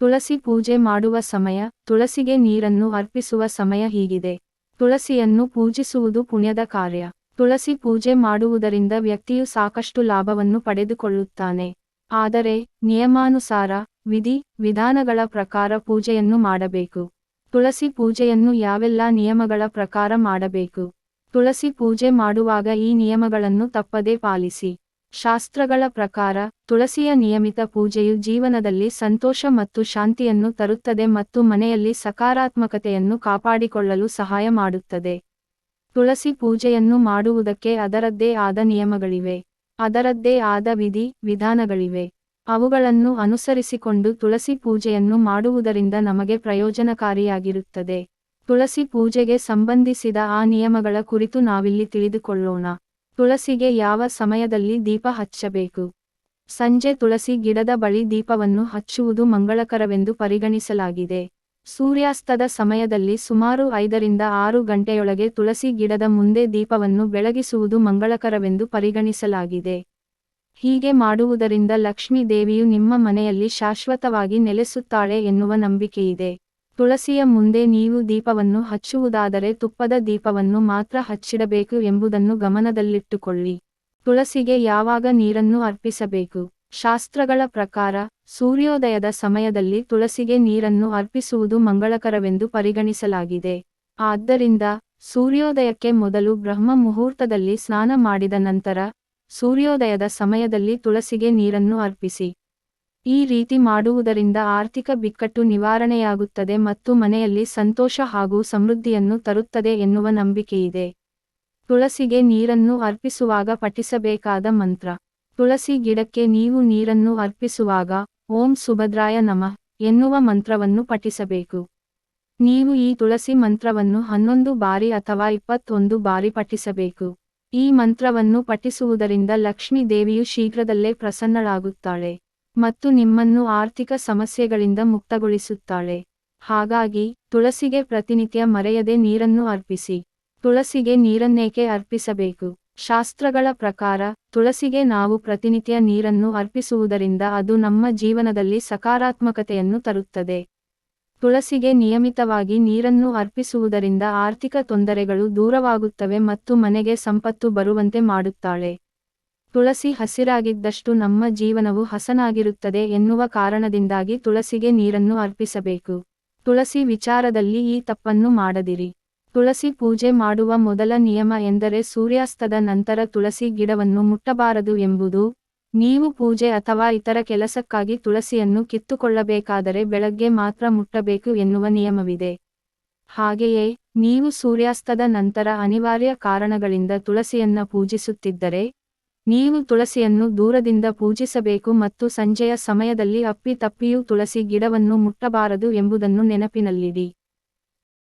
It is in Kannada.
ತುಳಸಿ ಪೂಜೆ ಮಾಡುವ ಸಮಯ, ತುಳಸಿಗೆ ನೀರನ್ನು ಅರ್ಪಿಸುವ ಸಮಯ ಹೀಗಿದೆ. ತುಳಸಿಯನ್ನು ಪೂಜಿಸುವುದು ಪುಣ್ಯದ ಕಾರ್ಯ. ತುಳಸಿ ಪೂಜೆ ಮಾಡುವುದರಿಂದ ವ್ಯಕ್ತಿಯು ಸಾಕಷ್ಟು ಲಾಭವನ್ನು ಪಡೆದುಕೊಳ್ಳುತ್ತಾನೆ. ಆದರೆ, ನಿಯಮಾನುಸಾರ, ವಿಧಿ, ವಿಧಾನಗಳ ಪ್ರಕಾರ ಪೂಜೆಯನ್ನು ಮಾಡಬೇಕು. ತುಳಸಿ ಪೂಜೆಯನ್ನು ಯಾವೆಲ್ಲ ನಿಯಮಗಳ ಪ್ರಕಾರ ಮಾಡಬೇಕು? ತುಳಸಿ ಪೂಜೆ ಮಾಡುವಾಗ ಈ ನಿಯಮಗಳನ್ನು ತಪ್ಪದೇ ಪಾಲಿಸಿ. ಶಾಸ್ತ್ರಗಳ ಪ್ರಕಾರ, ತುಳಸಿಯ ನಿಯಮಿತ ಪೂಜೆಯು ಜೀವನದಲ್ಲಿ ಸಂತೋಷ ಮತ್ತು ಶಾಂತಿಯನ್ನು ತರುತ್ತದೆ ಮತ್ತು ಮನೆಯಲ್ಲಿ ಸಕಾರಾತ್ಮಕತೆಯನ್ನು ಕಾಪಾಡಿಕೊಳ್ಳಲು ಸಹಾಯ ಮಾಡುತ್ತದೆ. ತುಳಸಿ ಪೂಜೆಯನ್ನು ಮಾಡುವುದಕ್ಕೆ ಅದರದ್ದೇ ಆದ ನಿಯಮಗಳಿವೆ. ಅದರದ್ದೇ ಆದ ವಿಧಿ, ವಿಧಾನಗಳಿವೆ. ಅವುಗಳನ್ನು ಅನುಸರಿಸಿಕೊಂಡು ತುಳಸಿ ಪೂಜೆಯನ್ನು ಮಾಡುವುದರಿಂದ ನಮಗೆ ಪ್ರಯೋಜನಕಾರಿಯಾಗಿರುತ್ತದೆ. ತುಳಸಿ ಪೂಜೆಗೆ ಸಂಬಂಧಿಸಿದ ಆ ನಿಯಮಗಳ ಕುರಿತು ನಾವಿಲ್ಲಿ ತಿಳಿದುಕೊಳ್ಳೋಣ. ತುಳಸಿಗೆ ಯಾವ ಸಮಯದಲ್ಲಿ ದೀಪ ಹಚ್ಚಬೇಕು? ಸಂಜೆ ತುಳಸಿ ಗಿಡದ ಬಳಿ ದೀಪವನ್ನು ಹಚ್ಚುವುದು ಮಂಗಳಕರವೆಂದು ಪರಿಗಣಿಸಲಾಗಿದೆ. ಸೂರ್ಯಾಸ್ತದ ಸಮಯದಲ್ಲಿ ಸುಮಾರು ಐದರಿಂದ ಆರು ಗಂಟೆಯೊಳಗೆ ತುಳಸಿ ಗಿಡದ ಮುಂದೆ ದೀಪವನ್ನು ಬೆಳಗಿಸುವುದು ಮಂಗಳಕರವೆಂದು ಪರಿಗಣಿಸಲಾಗಿದೆ. ಹೀಗೆ ಮಾಡುವುದರಿಂದ ಲಕ್ಷ್ಮೀ ದೇವಿಯು ನಿಮ್ಮ ಮನೆಯಲ್ಲಿ ಶಾಶ್ವತವಾಗಿ ನೆಲೆಸುತ್ತಾಳೆ ಎನ್ನುವ ನಂಬಿಕೆಯಿದೆ. ತುಳಸಿಯ ಮುಂದೆ ನೀವು ದೀಪವನ್ನು ಹಚ್ಚುವುದಾದರೆ ತುಪ್ಪದ ದೀಪವನ್ನು ಮಾತ್ರ ಹಚ್ಚಿಡಬೇಕು ಎಂಬುದನ್ನು ಗಮನದಲ್ಲಿಟ್ಟುಕೊಳ್ಳಿ. ತುಳಸಿಗೆ ಯಾವಾಗ ನೀರನ್ನು ಅರ್ಪಿಸಬೇಕು? ಶಾಸ್ತ್ರಗಳ ಪ್ರಕಾರ, ಸೂರ್ಯೋದಯದ ಸಮಯದಲ್ಲಿ ತುಳಸಿಗೆ ನೀರನ್ನು ಅರ್ಪಿಸುವುದು ಮಂಗಳಕರವೆಂದು ಪರಿಗಣಿಸಲಾಗಿದೆ. ಆದ್ದರಿಂದ, ಸೂರ್ಯೋದಯಕ್ಕೆ ಮೊದಲು ಬ್ರಹ್ಮ ಮುಹೂರ್ತದಲ್ಲಿ ಸ್ನಾನ ಮಾಡಿದ ನಂತರ, ಸೂರ್ಯೋದಯದ ಸಮಯದಲ್ಲಿ ತುಳಸಿಗೆ ನೀರನ್ನು ಅರ್ಪಿಸಿ. ಈ ರೀತಿ ಮಾಡುವುದರಿಂದ ಆರ್ಥಿಕ ಬಿಕ್ಕಟ್ಟು ನಿವಾರಣೆಯಾಗುತ್ತದೆ ಮತ್ತು ಮನೆಯಲ್ಲಿ ಸಂತೋಷ ಹಾಗೂ ಸಮೃದ್ಧಿಯನ್ನು ತರುತ್ತದೆ ಎನ್ನುವ ನಂಬಿಕೆಯಿದೆ. ತುಳಸಿಗೆ ನೀರನ್ನು ಅರ್ಪಿಸುವಾಗ ಪಠಿಸಬೇಕಾದ ಮಂತ್ರ. ತುಳಸಿ ಗಿಡಕ್ಕೆ ನೀವು ನೀರನ್ನು ಅರ್ಪಿಸುವಾಗ, ಓಂ ಸುಭದ್ರಾಯ ನಮಃ ಎನ್ನುವ ಮಂತ್ರವನ್ನು ಪಠಿಸಬೇಕು. ನೀವು ಈ ತುಳಸಿ ಮಂತ್ರವನ್ನು ಹನ್ನೊಂದು ಬಾರಿ ಅಥವಾ ಇಪ್ಪತ್ತೊಂದು ಬಾರಿ ಪಠಿಸಬೇಕು. ಈ ಮಂತ್ರವನ್ನು ಪಠಿಸುವುದರಿಂದ ಲಕ್ಷ್ಮೀ ದೇವಿಯು ಶೀಘ್ರದಲ್ಲೇ ಪ್ರಸನ್ನಳಾಗುತ್ತಾಳೆ. ಮತ್ತು ನಿಮ್ಮನ್ನು ಆರ್ಥಿಕ ಸಮಸ್ಯೆಗಳಿಂದ ಮುಕ್ತಗೊಳಿಸುತ್ತಾಳೆ. ಹಾಗಾಗಿ, ತುಳಸಿಗೆ ಪ್ರತಿನಿತ್ಯ ಮರೆಯದೆ ನೀರನ್ನು ಅರ್ಪಿಸಿ. ತುಳಸಿಗೆ ನೀರನ್ನೇಕೆ ಅರ್ಪಿಸಬೇಕು? ಶಾಸ್ತ್ರಗಳ ಪ್ರಕಾರ, ತುಳಸಿಗೆ ನಾವು ಪ್ರತಿನಿತ್ಯ ನೀರನ್ನು ಅರ್ಪಿಸುವುದರಿಂದ ಅದು ನಮ್ಮ ಜೀವನದಲ್ಲಿ ಸಕಾರಾತ್ಮಕತೆಯನ್ನು ತರುತ್ತದೆ. ತುಳಸಿಗೆ ನಿಯಮಿತವಾಗಿ ನೀರನ್ನು ಅರ್ಪಿಸುವುದರಿಂದ ಆರ್ಥಿಕ ತೊಂದರೆಗಳು ದೂರವಾಗುತ್ತವೆ ಮತ್ತು ಮನೆಗೆ ಸಂಪತ್ತು ಬರುವಂತೆ ಮಾಡುತ್ತಾಳೆ. ತುಳಸಿ ಹಸಿರಾಗಿದ್ದಷ್ಟು ನಮ್ಮ ಜೀವನವು ಹಸನಾಗಿರುತ್ತದೆ ಎನ್ನುವ ಕಾರಣದಿಂದಾಗಿ ತುಳಸಿಗೆ ನೀರನ್ನು ಅರ್ಪಿಸಬೇಕು. ತುಳಸಿ ವಿಚಾರದಲ್ಲಿ ಈ ತಪ್ಪನ್ನು ಮಾಡದಿರಿ. ತುಳಸಿ ಪೂಜೆ ಮಾಡುವ ಮೊದಲ ನಿಯಮ ಎಂದರೆ ಸೂರ್ಯಾಸ್ತದ ನಂತರ ತುಳಸಿ ಗಿಡವನ್ನು ಮುಟ್ಟಬಾರದು ಎಂಬುದು. ನೀವು ಪೂಜೆ ಅಥವಾ ಇತರ ಕೆಲಸಕ್ಕಾಗಿ ತುಳಸಿಯನ್ನು ಕಿತ್ತುಕೊಳ್ಳಬೇಕಾದರೆ ಬೆಳಗ್ಗೆ ಮಾತ್ರ ಮುಟ್ಟಬೇಕು ಎನ್ನುವ ನಿಯಮವಿದೆ. ಹಾಗೆಯೇ, ನೀವು ಸೂರ್ಯಾಸ್ತದ ನಂತರ ಅನಿವಾರ್ಯ ಕಾರಣಗಳಿಂದ ತುಳಸಿಯನ್ನ ಪೂಜಿಸುತ್ತಿದ್ದರೆ ನೀವು ತುಳಸಿಯನ್ನು ದೂರದಿಂದ ಪೂಜಿಸಬೇಕು ಮತ್ತು ಸಂಜೆಯ ಸಮಯದಲ್ಲಿ ಅಪ್ಪಿ ತಪ್ಪಿಯೂ ತುಳಸಿ ಗಿಡವನ್ನು ಮುಟ್ಟಬಾರದು ಎಂಬುದನ್ನು ನೆನಪಿನಲ್ಲಿಡಿ.